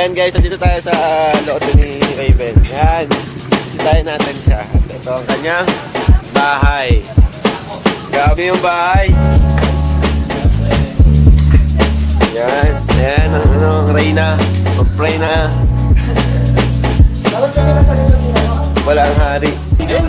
Ayan guys, dito tayo sa loob ni Raven. Yan, bisitahin natin siya. Ito ang kanyang bahay. Grabe yung bahay. Yan, yan ang ano, ang Reyna. Mag-pray na. Wala ang hari. Ayan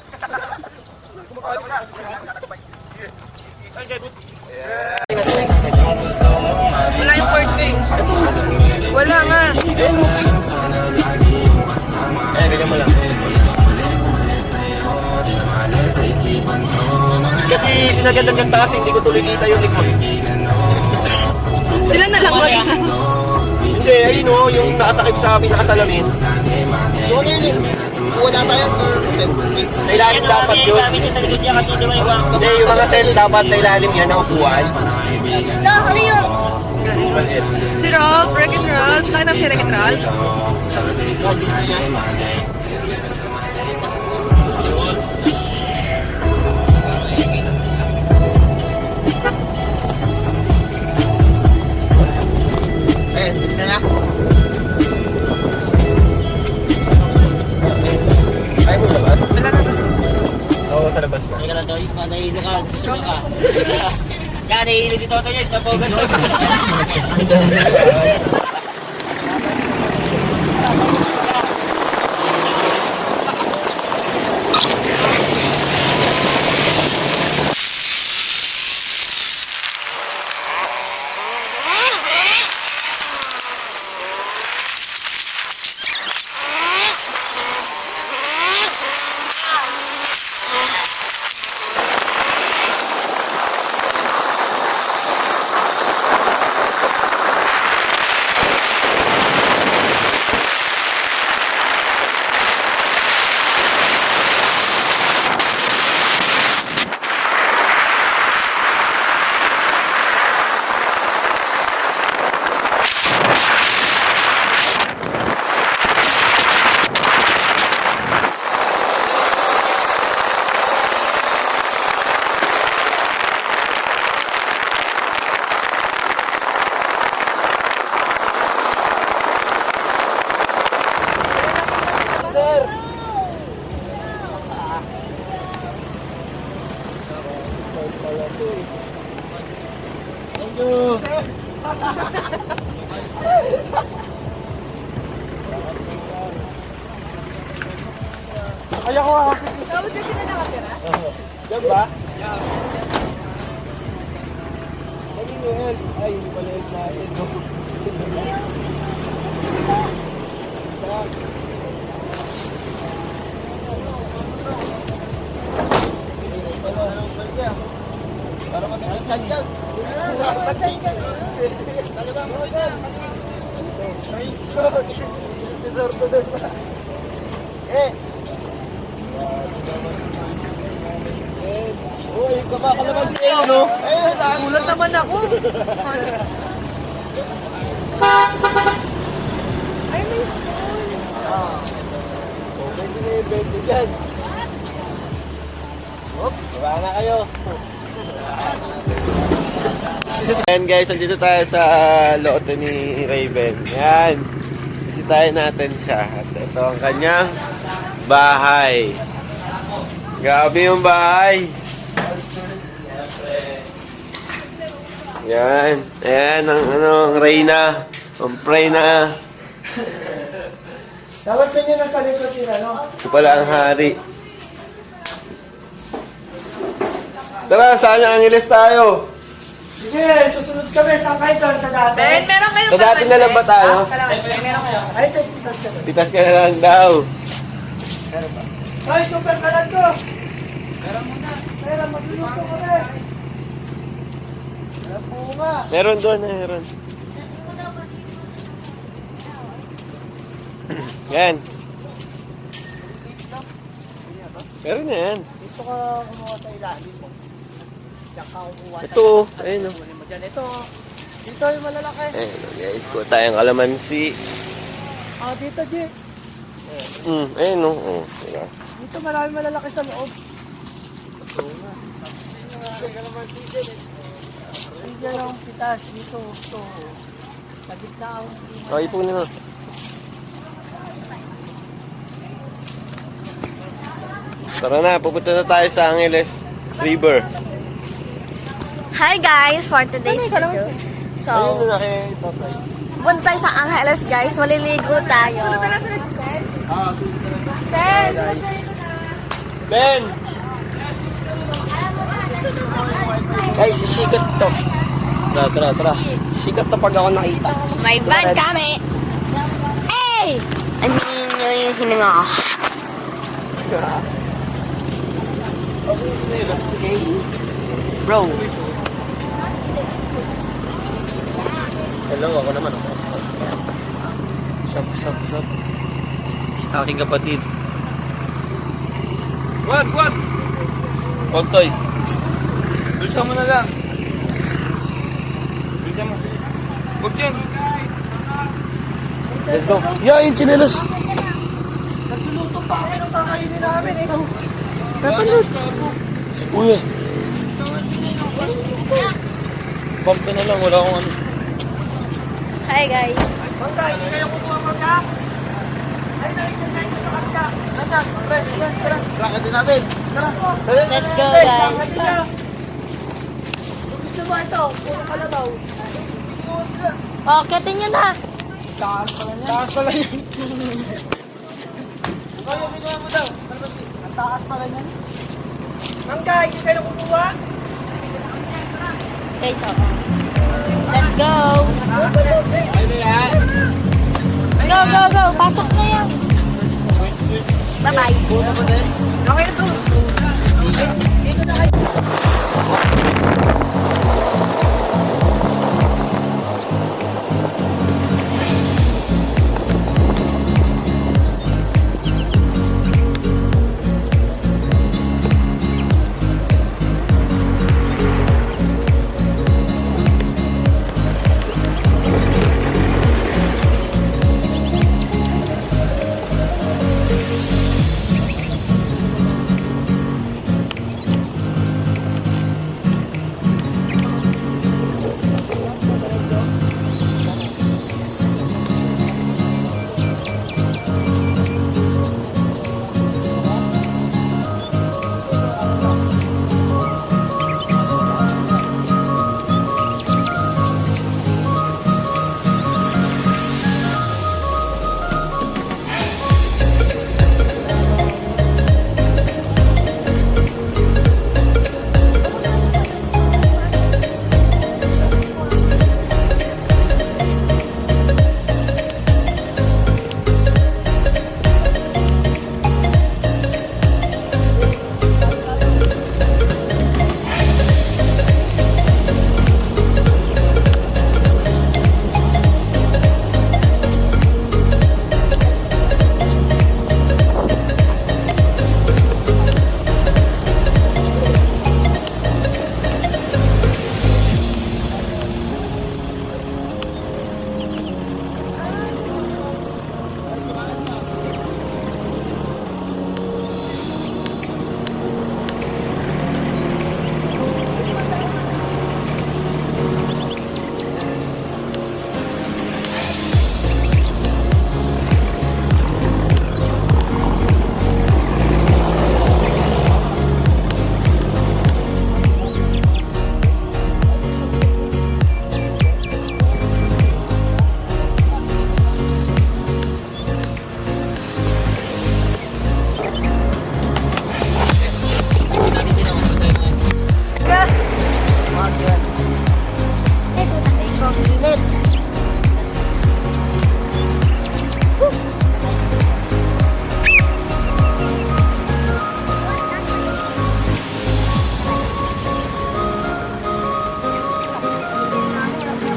Wala yung birthday. Wala nga. Eh, bigyan mo lang. Kasi sinagandang-ganda kasi hindi ko tuloy kita yung likod. Sila na lang wala. Hindi, ayun o, yung nakatakip sa amin sa kasalamin. Yung ano yun Wala tayo. Sa ilalim dapat yun. Gamit niya sa likod niya kasi di ba iba? Hindi, yung mga cell dapat sa ilalim yan, ang upuan. No, ano yun? Si Rob, Rick and Roll. Nakita mo si Rick and Kaya nahihilo si Toto Snapogan. Tapos sila nakatira? Diyan ba? Pwede nyo help. Ay, hindi pala help no? Sa- Para, para, para matangkad yan. Matangkad. Talaga mo yan. Eh, Uy, kumakalaman si Eo, no? Eh, nagulat naman ako. Ay, may spoon. Ah. Oh, pwede na yung 20 dyan. Baba na kayo. Ayan guys, andito tayo sa lote ni Raven. Yan. Bisitahin natin siya. At ito ang kanyang bahay. Grabe yung bahay. Yan. Ayan ang ano, ang Reyna. Ang Preyna. Dapat pa niyo nasa likod yun, ano? Ito pala ang hari. Tara, saan ang Angeles tayo? Sige, susunod kami. Saan kayo doon? Sa dati? Ben, meron kayong Sa dati na lang ba tayo? Ay, ito, pitas ka doon. Pitas ka na lang daw. Ay, super kalat ko! Meron muna. Meron, magluluto kami. Meron po nga. Meron doon, meron. Yan. Meron na yan. Dito ka kumuha sa ilalim mo. Diyan ka kukuha sa Ito, ayun o. Mo dyan. Ito. Dito yung malalaki. Ayun o guys, kuha tayong kalamansi. Ah, dito, G. Mm, ayun o. Oh, teka. Dito marami malalaki sa loob. Diyan ang pitas. Dito. Ito. Sa gitna ang Oh, ipunin mo. Tara na, pupunta na tayo sa Angeles River. Hi guys, for today's video. Ayun So, punta tayo sa Angeles guys, maliligo tayo. Ben! Guys, sikat to. Tara, tara, tara. Sikat to pag ako nakita. May van kami. Hey! Aminin nyo yung hininga ko. Bro. Hello, ako naman. Sup, sup, sup. Sa aking kapatid. Wag, wag! Wag, Toy. Bulsa mo na lang. Bulsa mo. Wag yan. Let's go. Yeah, yung chinelas. Nagluluto pa kami ng kakainin namin. Eh. Uy. Bump ka na lang, wala akong ano. Hi guys. Magka, hindi kayo kumuha magka? Let's go guys. Gusto mo ito? Puro kalabaw. Oh, kitin nyo na. Taas pala yan. Ang taas pala yan. Mangga, hindi kayo kumuha? Guys, oh. Let's go. Let's go, go, go. Pasok na yan. Bye-bye. Okay na to. Dito na kayo.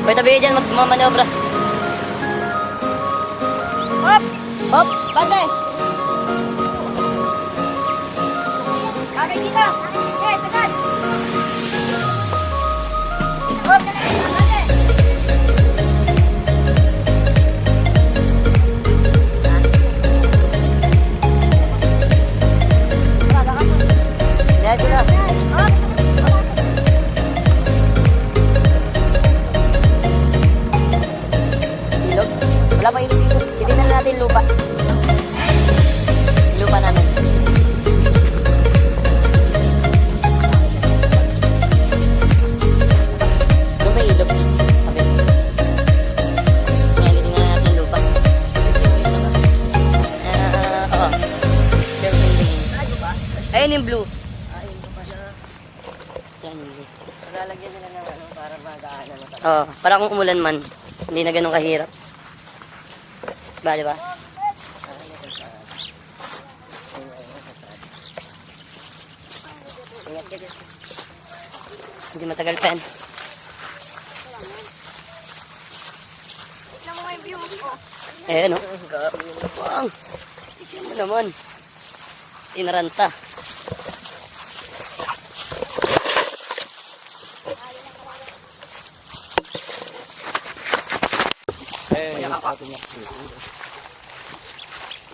Pwede tabi kayo dyan, mag mamanobra. Hop! Hop! Bante! Okay, dito! Okay, tagad! Hop! Ayun yung blue. Yan yung blue. Lalagyan nila ng ano para magaanan mo Oo, para kung umulan man, hindi na ganun kahirap. Ba, di ba? Hindi matagal pa yan. Tignan mo nga yung view ko. Eh, ano? Wang! Tignan mo naman. Inaranta.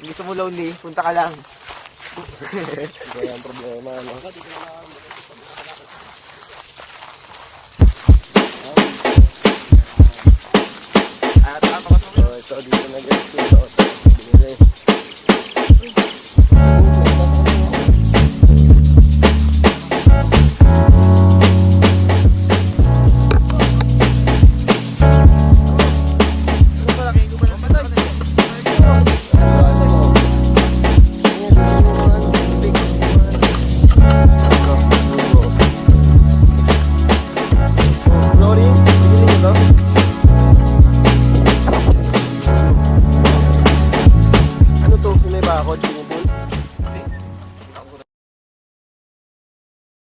Gusto mo lonely, punta ka lang. Wala ang problema, ano? At tapos so, ito dito na guys yung loot. Binili. Flooring,